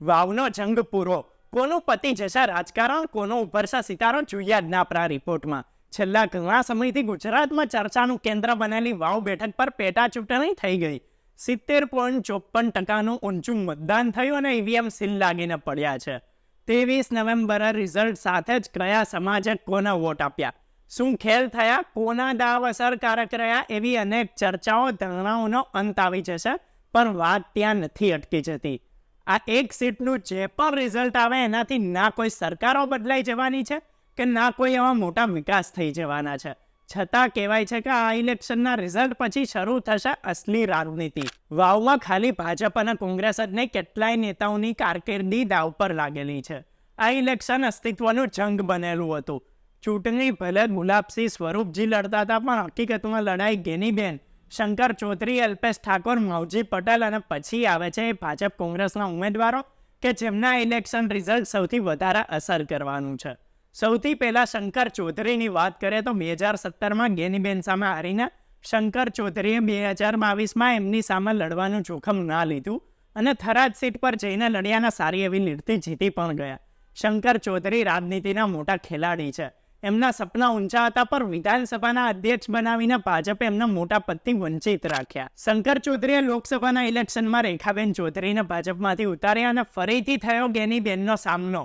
વાવનો જંગ પૂરો. કોનું પતિ જશા રાજકારણ, કોનો ઉભરશા સિતારો જોઈએ જ ના રિપોર્ટમાં. છેલ્લા ઘણા સમયથી ગુજરાતમાં ચર્ચાનું કેન્દ્ર બનેલી વાવ બેઠક પર પેટા ચૂંટણી થઈ ગઈ. સિત્તેર પોઈન્ટ ચોપન ટકાનું ઊંચું મતદાન થયું અને ઈવીએમ સીલ લાગીને પડ્યા છે. ત્રેવીસ નવેમ્બરે રિઝલ્ટ સાથે જ કયા સમાજે કોને વોટ આપ્યા? શું ખેલ થયા? કોના દાવ અસરકારક રહ્યા? એવી અનેક ચર્ચાઓ, ધરણાઓનો અંત આવી જશે, પણ વાત ત્યાં નથી અટકી જતી. આ એક સીટનું જે પણ રિઝલ્ટ આવે એનાથી ના કોઈ સરકારો બદલાઈ જવાની છે કે ના કોઈ એવા મોટા વિકાસ થઈ જવાના છે? છતાં કહેવાય છે કે આ ઇલેક્શનના રિઝલ્ટ પછી શરૂ થશે અસલી રાજનીતિ. વાવમાં ખાલી ભાજપ અને કોંગ્રેસ જ નહીં, કેટલાય નેતાઓની કારકિર્દી દાવ પર લાગેલી છે. આ ઇલેક્શન અસ્તિત્વનું જંગ બનેલું હતું. ચૂંટણી ભલે ગુલાબસિંહ સ્વરૂપજી લડતા હતા, પણ હકીકતમાં લડાઈ ગેનીબેન શંકર ચૌધરી, અલ્પેશ ઠાકોર માવજી પટેલ અને પછી આવે છે ભાજપ કોંગ્રેસના ઉમેદવારો કે જેમના ઇલેક્શન રિઝલ્ટ સૌથી વધારે અસર કરવાનું છે. સૌથી પહેલાં શંકર ચૌધરીની વાત કરીએ તો બે હજાર સત્તરમાં ગેનીબેન સામે હારીને શંકર ચૌધરીએ બે હજાર બાવીસમાં એમની સામે લડવાનું જોખમ ના લીધું અને થરાદ સીટ પર જઈને લડ્યાના સારી એવી લીડથી જીતી પણ ગયા. શંકર ચૌધરી રાજનીતિના મોટા ખેલાડી છે. એમના સપના ઊંચા હતા, પણ વિધાનસભાના અધ્યક્ષ બનાવીને ભાજપે એમના મોટા પદથી વંચિત રાખ્યા. શંકર ચૌધરીએ લોકસભાના ઇલેક્શનમાં રેખાબેન ચૌધરીને ભાજપમાંથી ઉતાર્યા અને ફરીથી થયો ગેનીબેનનો સામનો.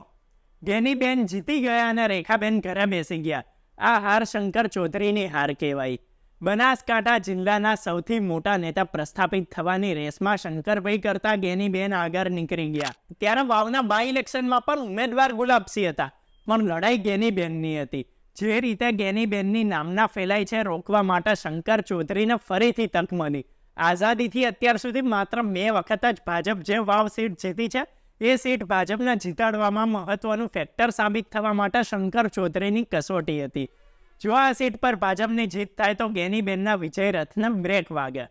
ગેનીબેન જીતી ગયા અને રેખાબેન ઘરે બેસી ગયા. આ હાર શંકર ચૌધરીની હાર કહેવાય. બનાસકાંઠા જિલ્લાના સૌથી મોટા નેતા પ્રસ્થાપિત થવાની રેસમાં શંકરભાઈ કરતા ગેનીબેન આગળ નીકળી ગયા. ત્યારે વાવના બાય ઇલેક્શનમાં પણ ઉમેદવાર ગુલાબસિંહ હતા. પણ લડાઈ ગેની બેનની હતી. જે રીતે ગેનીબેનની નામના ફેલાય છે રોકવા માટે શંકર ચૌધરીને ફરીથી તક મળી. આઝાદીથી અત્યાર સુધી માત્ર બે વખત જ ભાજપ જે વાવ સીટ જીતી છે, એ સીટ ભાજપને જીતાડવામાં મહત્વનું ફેક્ટર સાબિત થવા માટે શંકર ચૌધરીની કસોટી હતી. જો આ સીટ પર ભાજપની જીત થાય તો ગેનીબેનના વિજય રથને બ્રેક વાગે.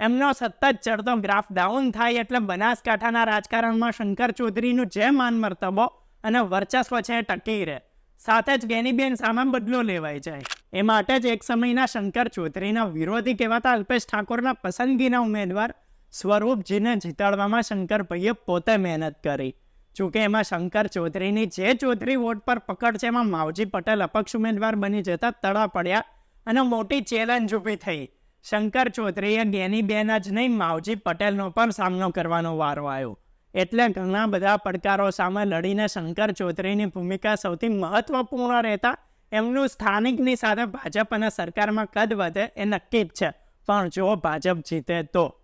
એમનો સતત ચડતો ગ્રાફ ડાઉન થાય એટલે બનાસકાંઠાના રાજકારણમાં શંકર ચૌધરીનું જે માન મર્તબો અને વર્ચસ્વ છે ટકી રહે સાથે જ ગેનીબેન સામે બદલો લેવાય જાય. એ માટે જ એક સમયના શંકર ચૌધરીના વિરોધી કહેવાતા અલ્પેશ ઠાકોરના પસંદગીના ઉમેદવાર સ્વરૂપજીને જીતાડવામાં શંકરભાઈએ પોતે મહેનત કરી. જોકે એમાં શંકર ચૌધરીની જે ચૌધરી વોટ પર પકડ છે એમાં માવજી પટેલ અપક્ષ ઉમેદવાર બની જતા તળા પડ્યા અને મોટી ચેલેન્જ ઊભી થઈ. શંકર ચૌધરીએ ગેનીબેન જ નહીં, માવજી પટેલનો પણ સામનો કરવાનો વારો આવ્યો. એટલે ઘણા બધા પડકારો સામે લડીને શંકર ચૌધરીની ભૂમિકા સૌથી મહત્વપૂર્ણ રહેતા. એમનું સ્થાનિકની સાથે ભાજપ અને સરકારમાં કદ વધે એ નક્કી જ છે. પણ જો ભાજપ જીતે તો?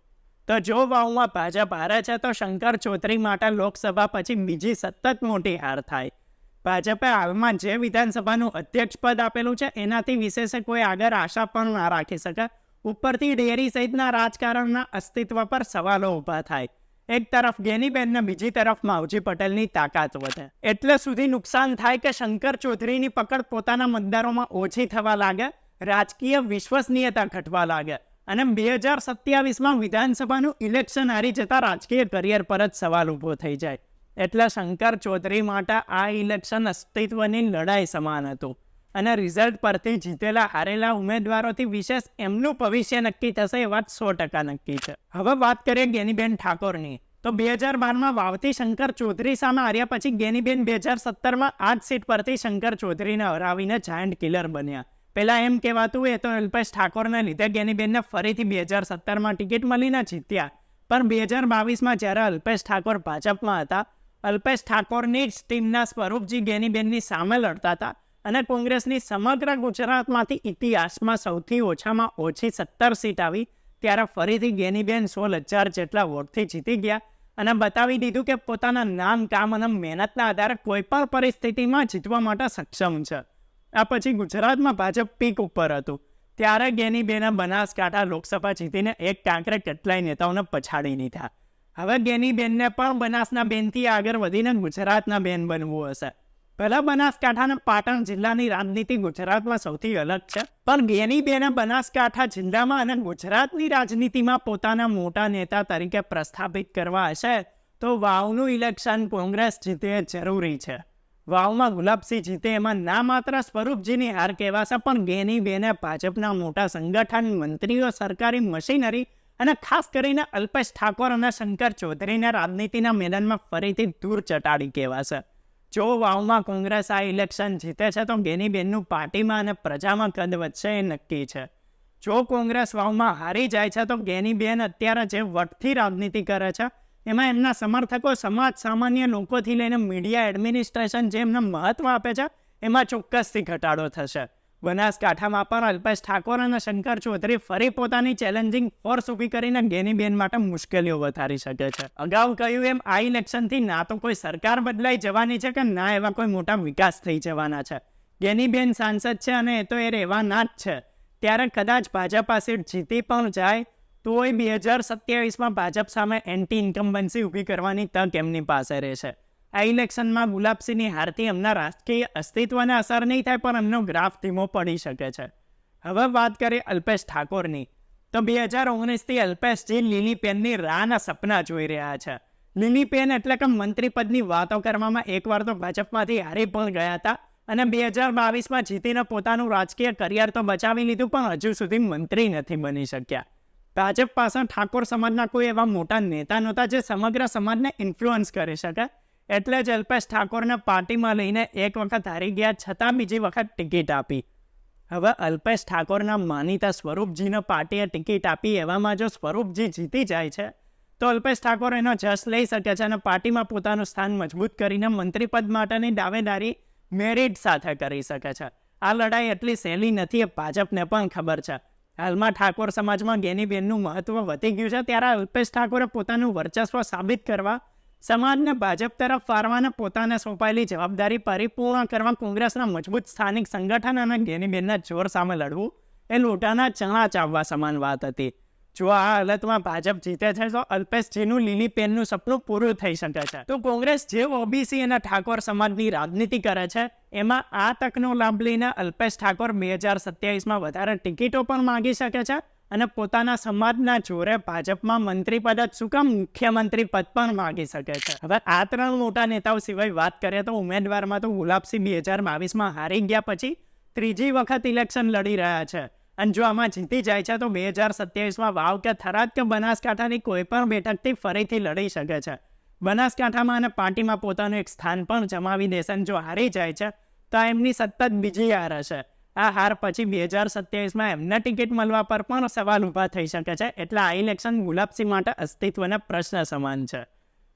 તો જો વાવમાં ભાજપ હારે છે, તો શંકર ચૌધરી માટે લોકસભા પછી બીજી સતત મોટી હાર થાય. ભાજપે હાલમાં જે વિધાનસભાનું અધ્યક્ષ પદ આપેલું છે, એનાથી વિશેષ કોઈ આગળ આશા પણ ના રાખી શકે. ઉપરથી ડેરી સહિતના રાજકારણના અસ્તિત્વ પર સવાલો ઊભા થાય. એક તરફ ગેનીબેનને બીજી તરફ માવજી પટેલની તાકાત વધે. એટલે સુધી નુકસાન થાય કે શંકર ચૌધરીની પકડ પોતાના મતદારોમાં ઓછી થવા લાગે, રાજકીય વિશ્વસનીયતા ઘટવા લાગે અને બે હજાર સત્યાવીસમાં વિધાનસભાનું ઇલેક્શન હારી જતા રાજકીય કરિયર પર જ સવાલ ઊભો થઈ જાય. એટલે શંકર ચૌધરી માટે આ ઇલેક્શન અસ્તિત્વની લડાઈ સમાન હતું. અને રિઝલ્ટ પરથી જીતેલા હારેલા ઉમેદવારોથી વિશેષ એમનું ભવિષ્ય નક્કી થશે એ વાત સો ટકા નક્કી છે. હવે વાત કરીએ ગેનીબેન ઠાકોરની. તો બે હજાર બારમાં વાવતી શંકર ચૌધરી સામે હાર્યા પછી ગેનીબેન બે હજાર સત્તરમાં આ જ સીટ પરથી શંકર ચૌધરીને હરાવીને જાયન્ટ કિલર બન્યા. પહેલાં એમ કહેવાતું એ તો અલ્પેશ ઠાકોરને લીધે ગેનીબેનને ફરીથી બે હજાર સત્તરમાં ટિકિટ મળીને જીત્યા. પણ બે હજાર બાવીસમાં જ્યારે અલ્પેશ ઠાકોર ભાજપમાં હતા, અલ્પેશ ઠાકોરની જ ટીમના સ્વરૂપજી ગેનીબેનની સામે લડતા હતા અને કોંગ્રેસની સમગ્ર ગુજરાતમાંથી ઇતિહાસમાં સૌથી ઓછામાં ઓછી સત્તર સીટ આવી, ત્યારે ફરીથી ગેનીબેન સોળ હજાર જેટલા વોટથી જીતી ગયા. અને બતાવી દીધું કે પોતાના નામ, કામ અને મહેનતના આધારે કોઈ પણ પરિસ્થિતિમાં જીતવા માટે સક્ષમ છે. આ પછી ગુજરાતમાં ભાજપ પીક ઉપર હતું. ત્યારે ગેનીબેને બનાસકાંઠા લોકસભા જીતીને એક કાંકરે કેટલાય નેતાઓને પછાડી દીધા. હવે ગેનીબેનને પણ બનાસના બેનથી આગળ વધીને ગુજરાતના બેન બનવું હશે. ભલે બનાસકાંઠાના પાટણ જિલ્લાની રાજનીતિ ગુજરાતમાં સૌથી અલગ છે. પણ ગેનીબેને બનાસકાંઠા જિલ્લામાં અને ગુજરાતની રાજનીતિમાં પોતાના મોટા નેતા તરીકે પ્રસ્થાપિત કરવા હશે, તો વાવનું ઇલેક્શન કોંગ્રેસ જીતે જરૂરી છે. વાવમાં ગુલાબસિંહ જીતે એમાં ના માત્ર સ્વરૂપજીની હાર કહેવાશે, પણ ગેનીબેને ભાજપના મોટા સંગઠન, મંત્રીઓ, સરકારી મશીનરી અને ખાસ કરીને અલ્પેશ ઠાકોર અને શંકર ચૌધરીને રાજનીતિના મેદાનમાં ફરીથી દૂર ચટાડી કહેવાશે. જો વાવમાં કોંગ્રેસ આ ઇલેક્શન જીતે છે તો ગેનીબેનનું પાર્ટીમાં અને પ્રજામાં કદ વધશે એ નક્કી છે. જો કોંગ્રેસ વાવમાં હારી જાય છે તો ગેનીબેન અત્યારે જે વટથી રાજનીતિ કરે છે, એમાં એમના સમર્થકો સમાજ સામાન્ય લોકોથી લઈને મીડિયા એડમિનિસ્ટ્રેશન જે એમને મહત્ત્વ આપે છે, એમાં ચોક્કસથી ઘટાડો થશે. બનાસકાંઠામાં પણ અલ્પેશ ઠાકોર અને શંકર ચૌધરી ફરી પોતાની ચેલેન્જિંગ ફોર્સ ઊભી કરીને ગેનીબેન માટે મુશ્કેલીઓ વધારી શકે છે. અગાઉ કહ્યું એમ, આ ઇલેક્શનથી ના તો કોઈ સરકાર બદલાઈ જવાની છે કે ના એવા કોઈ મોટા વિકાસ થઈ જવાના છે? ગેનીબેન સાંસદ છે અને એ તો એ રહેવાના જ છે. ત્યારે કદાચ ભાજપ આ સીટ જીતી પણ જાય, તોય બે હજાર સત્યાવીસમાં ભાજપ સામે એન્ટી ઇન્કમ્બન્સી ઊભી કરવાની તક એમની પાસે રહેશે. આ ઇલેક્શનમાં ગુલાબસિંહની હારથી એમના રાજકીય અસ્તિત્વને અસર નહીં થાય પણ એમનો ગ્રાફ ધીમો પડી શકે છે. હવે વાત કરીએ અલ્પેશ ઠાકોરની. તો બે હજાર ઓગણીસથી અલ્પેશજી લીલી રાહના સપના જોઈ રહ્યા છે. લીલી એટલે કે મંત્રી પદની વાતો કરવામાં એકવાર તો ભાજપમાંથી હારી પણ ગયા હતા અને બે હજાર બાવીસમાં જીતીને પોતાનું રાજકીય કરિયર તો બચાવી લીધું પણ હજુ સુધી મંત્રી નથી બની શક્યા. ભાજપ પાસે ઠાકોર સમાજના કોઈ એવા મોટા નેતા નહોતા જે સમગ્ર સમાજને ઇન્ફ્લુઅન્સ કરી શકે. એટલે જ અલ્પેશ ઠાકોરને પાર્ટીમાં લઈને એક વખત હારી ગયા છતાં બીજી વખત ટિકિટ આપી. હવે અલ્પેશ ઠાકોરના માનીતા સ્વરૂપજીને પાર્ટીએ ટિકિટ આપી એવામાં જો સ્વરૂપજી જીતી જાય છે, તો અલ્પેશ ઠાકોર એનો જશ લઈ શકે છે અને પાર્ટીમાં પોતાનું સ્થાન મજબૂત કરીને મંત્રીપદ માટેની દાવેદારી મેરિટ સાથે કરી શકે છે. આ લડાઈ એટલી સહેલી નથી એ ભાજપને પણ ખબર છે. હાલમાં ઠાકોર સમાજમાં ગેનીબેનનું મહત્ત્વ વધી ગયું છે, ત્યારે અલ્પેશ ઠાકોરે પોતાનું વર્ચસ્વ સાબિત કરવા સમાજને ભાજપ તરફ ફાળવાને પોતાને સોંપાયેલી જવાબદારી પરિપૂર્ણ કરવા કોંગ્રેસના મજબૂત સ્થાનિક સંગઠન અને ગેનીબેનના જોર સામે લડવું એ લોટાના ચણા ચાવવા સમાન વાત હતી. જો આ હાલતમાં ભાજપ જીતે છે, તો અલ્પેશજીનું લીલી પેનનું સપનું પૂરું થઈ શકે છે. તો કોંગ્રેસ જે ઓબીસી અને ઠાકોર સમાજની રાજનીતિ કરે છે, એમાં આ તકનો લાભ લઈને અલ્પેશ ઠાકોર બે હજાર સત્યાવીસમાં વધારે ટિકિટો પણ માગી શકે છે અને પોતાના સમાજના જોરે ભાજપમાં મંત્રી પદ જ શું કામ મુખ્યમંત્રી પદ પણ માગી શકે છે. હવે આ ત્રણ મોટા નેતાઓ સિવાય વાત કરીએ તો ઉમેદવારમાં તો ગુલાબસિંહ બે હજાર બાવીસમાં હારી ગયા પછી ત્રીજી વખત ઇલેક્શન લડી રહ્યા છે. અને જો આમાં જીતી જાય છે તો બે હજાર સત્યાવીસમાં વાવ કે થરાદ કે બનાસકાંઠાની કોઈ પણ બેઠકથી ફરીથી લડી શકે છે. બનાસકાંઠામાં અને પાર્ટીમાં પોતાનું એક સ્થાન પણ જમાવી દેશે અને જો હારી જાય છે તો એમની સતત બીજી હાર હશે. આ હાર પછી બે હજાર સત્યાવીસમાં એમને ટિકિટ મળવા પર પણ સવાલ ઊભા થઈ શકે છે. એટલે આ ઇલેક્શન ગુલાબસિંહ માટે અસ્તિત્વના પ્રશ્ન સમાન છે.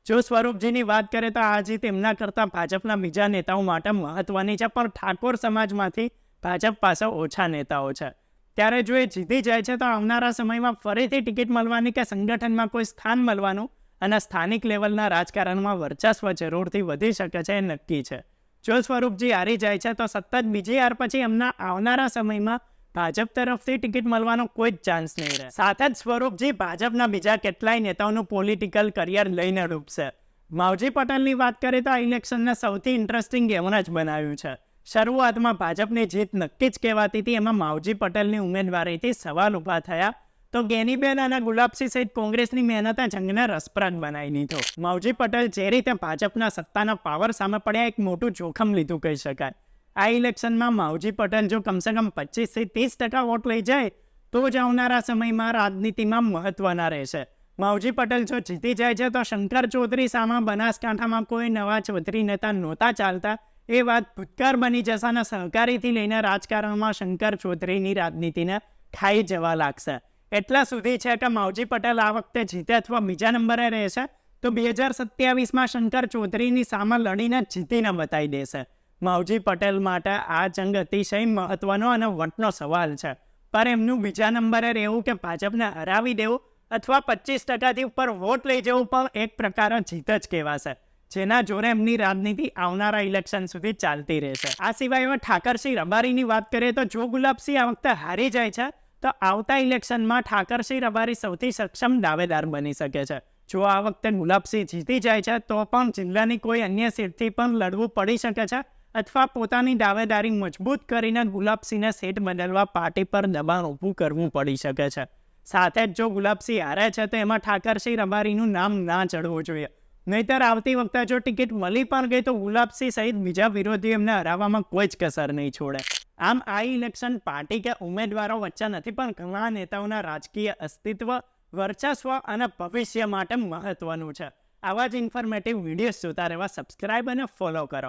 જો સ્વરૂપજીની વાત કરીએ તો આ જીત એમના કરતાં ભાજપના બીજા નેતાઓ માટે મહત્વની છે, પણ ઠાકોર સમાજમાંથી ભાજપ પાસે ઓછા નેતાઓ છે. ત્યારે જો એ જીતી જાય છે, તો આવનારા સમયમાં ફરીથી ટિકિટ મળવાની કે સંગઠનમાં કોઈ સ્થાન મળવાનું અને સ્થાનિક લેવલના રાજકારણમાં વર્ચસ્વ જરૂરથી વધી શકે છે એ નક્કી છે. જો સ્વરૂપજી હારી જાય છે, તો સતત બીજી હાર પછી એમના આવનારા સમયમાં ભાજપ તરફથી ટિકિટ મળવાનો કોઈ જ ચાન્સ નહીં રહે. સાથે જ સ્વરૂપજી ભાજપના બીજા કેટલાય નેતાઓનું પોલિટિકલ કરિયર લઈને ડૂબશે. માવજી પટેલની વાત કરીએ તો આ ઇલેક્શનને સૌથી ઇન્ટરેસ્ટિંગ એમણે જ બનાવ્યું છે. શરૂઆતમાં ભાજપની જીત નક્કી જ કહેવાતી હતી, એમાં માવજી પટેલની ઉમેદવારીથી સવાલ ઊભા થયા. તો ગેનીબેન અને ગુલાબસિંહ સહિત કોંગ્રેસની મહેનતે જંગને રસપ્રદ બનાવી દીધો. માવજી પટેલ જે રીતે ભાજપના સત્તાના પાવર સામે પડ્યા, એક મોટું જોખમ લીધું કહી શકાય. આ ઇલેક્શનમાં માવજી પટેલ જો કમસે કમ પચીસથી ત્રીસ ટકા વોટ લઈ જાય, તો જ આવનારા સમયમાં રાજનીતિમાં મહત્વના રહેશે. માવજી પટેલ જો જીતી જાય છે, તો શંકર ચૌધરી સામે બનાસકાંઠામાં કોઈ નવા ચૌધરી નેતા નહોતા ચાલતા, એ વાત ભૂતકાર બની જશે અને સહકારીથી લઈને રાજકારણમાં શંકર ચૌધરીની રાજનીતિને ખાઈ જવા લાગશે. એટલા સુધી છે કે માવજી પટેલ આ વખતે જીતે અથવા બીજા નંબરે રહેશે, તો બે હજાર સત્યાવીસમાં શંકર ચૌધરીની સામે લડીને જીતીને બતાવી દેશે. માવજી પટેલ માટે આ જંગ અતિશય મહત્વનો અને વટનો સવાલ છે. પર એમનું બીજા નંબરે રહેવું કે ભાજપને હરાવી દેવું અથવા પચીસ ટકાથી ઉપર વોટ લઈ જવું પણ એક પ્રકારનો જીત જ કહેવાશે. જેના જોરે એમની રાજનીતિ આવનારા ઇલેક્શન સુધી ચાલતી રહેશે. આ સિવાય હવે ઠાકરસિંહ રબારીની વાત કરીએ તો જો ગુલાબસિંહ આ વખતે હારી જાય છે તો આવતા ઇલેક્શનમાં ઠાકરસિંહ રબારી સૌથી સક્ષમ દાવેદાર બની શકે છે. જો આ વખતે ગુલાબસિંહ જીતી જાય છે, તો પણ જિલ્લાની કોઈ અન્ય સીટથી પણ લડવું પડી શકે છે અથવા પોતાની દાવેદારી મજબૂત કરીને ગુલાબસિંહને સીટ બદલવા પાર્ટી પર દબાણ ઊભું કરવું પડી શકે છે. સાથે જ જો ગુલાબસિંહ હારે છે, તો એમાં ઠાકરસિંહ રબારીનું નામ ના ચડવું જોઈએ. નહીતર આવતી વખતે જો ટિકિટ મળી પણ ગઈ, તો ગુલાબસિંહ સહિત બીજા વિરોધી એમને હરાવવામાં કોઈ જ કસર નહીં છોડે. આમ આ ઇલેક્શન પાર્ટી કે ઉમેદવારો વચ્ચે નથી, પણ ઘણા નેતાઓના રાજકીય અસ્તિત્વ, વર્ચસ્વ અને ભવિષ્ય માટે મહત્વનું છે. આવા જ ઇન્ફોર્મેટિવ વિડીયોઝ જોતા રહેવા સબસ્ક્રાઇબ અને ફોલો કરો.